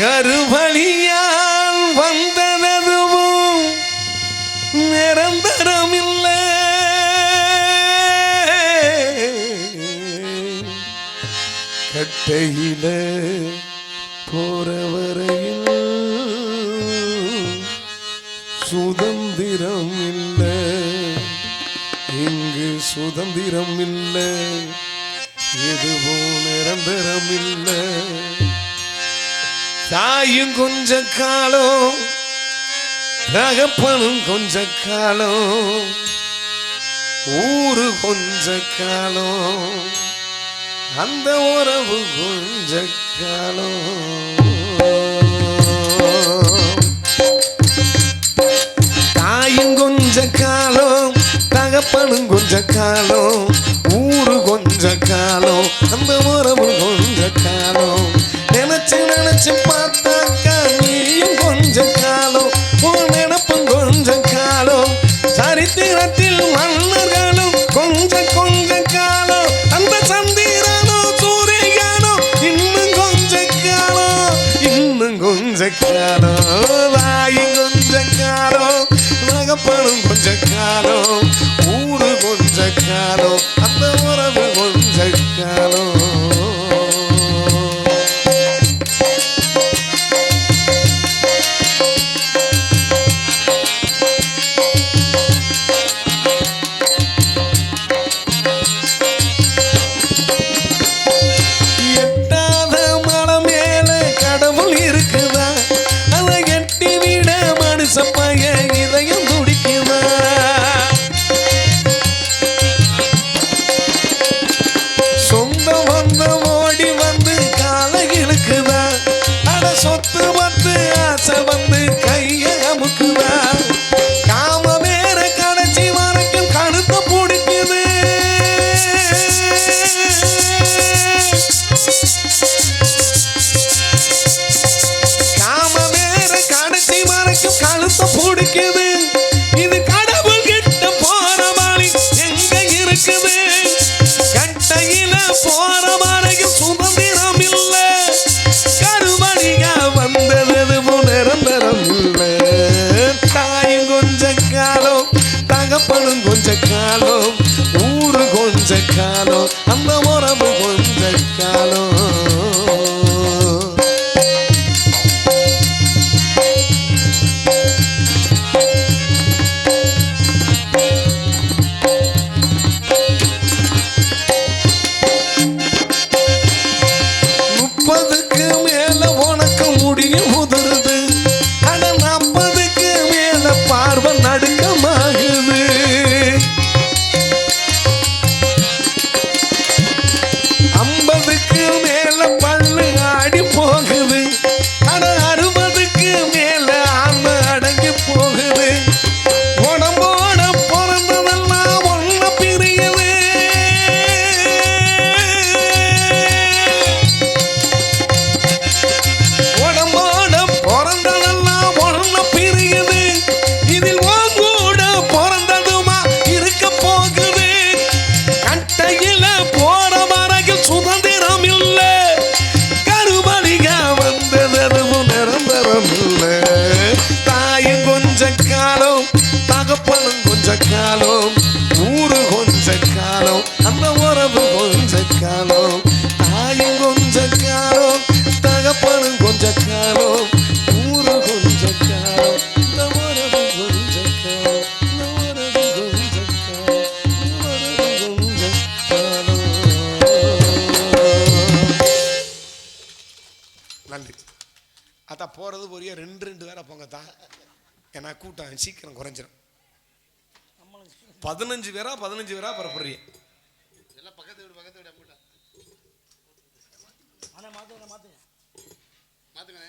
கருவழியால் வந்தனதுவும் நிரந்தரமில்லை. கட்டையில போற வரையில் சுதந்திரம் இல்லை இங்கு சுதந்திரம் இல்லை எதுவும் நிரந்தரம் இல்லை தாயும் கொஞ்ச காலம் தகப்பனும் கொஞ்ச காலம் ஊரு கொஞ்ச காலம் அந்த உறவு கொஞ்ச காலம். தாயும் கொஞ்ச காலம் தகப்பனும் கொஞ்ச காலம் ஊரு கொஞ்ச காலம் அந்த உறவு சரித்திரத்தில் மன்னர்களும் கொஞ்ச கொஞ்ச காலம் அந்த சந்திரனோ சூரியனோ இன்னும் கொஞ்ச காலம் இன்னும் கொஞ்ச காலம் வாயு கொஞ்ச காலம் நகப்படும் கொஞ்ச காலம் ஊரு கொஞ்ச காலம் அந்த உறவு கொஞ்ச காலம். பிடிக்குது. இது கடவுள் கிட்ட போற மாதிரி எங்க இருக்குது? கட்டையில போற வரைக்கும் சுதந்திரம் இல்ல. கருமணியா வந்தது நிரந்தரம் இல்ல. தாயும் கொஞ்ச காலம் தகப்பனும் கொஞ்ச காலம் ஊரு கொஞ்ச காலம் அந்த உறவு கொஞ்ச காலம். காலம் ஊரு கொஞ்ச காலம் அந்த உறவு கொஞ்ச காலம் தாயும் கொஞ்ச காலம் தகப்பனும் கொஞ்ச காலம் ஊரு கொஞ்ச காலம் இந்த உறவு கொஞ்ச காலம் இந்த உறவு கொஞ்ச காலம் உறவு கொஞ்ச காலம் நன்றி. அதான் போகிறது ஒரே ரெண்டு ரெண்டு வேலை போங்க தான் ஏன்னா கூட்டம் சீக்கிரம் குறைஞ்சிரும். பதினஞ்சு பேரா பதினஞ்சு பேரா பரப்புறீங்க எல்லாம் பக்கத்து வீடு பக்கத்து வீடு மாத்துங்க மாத்துங்க.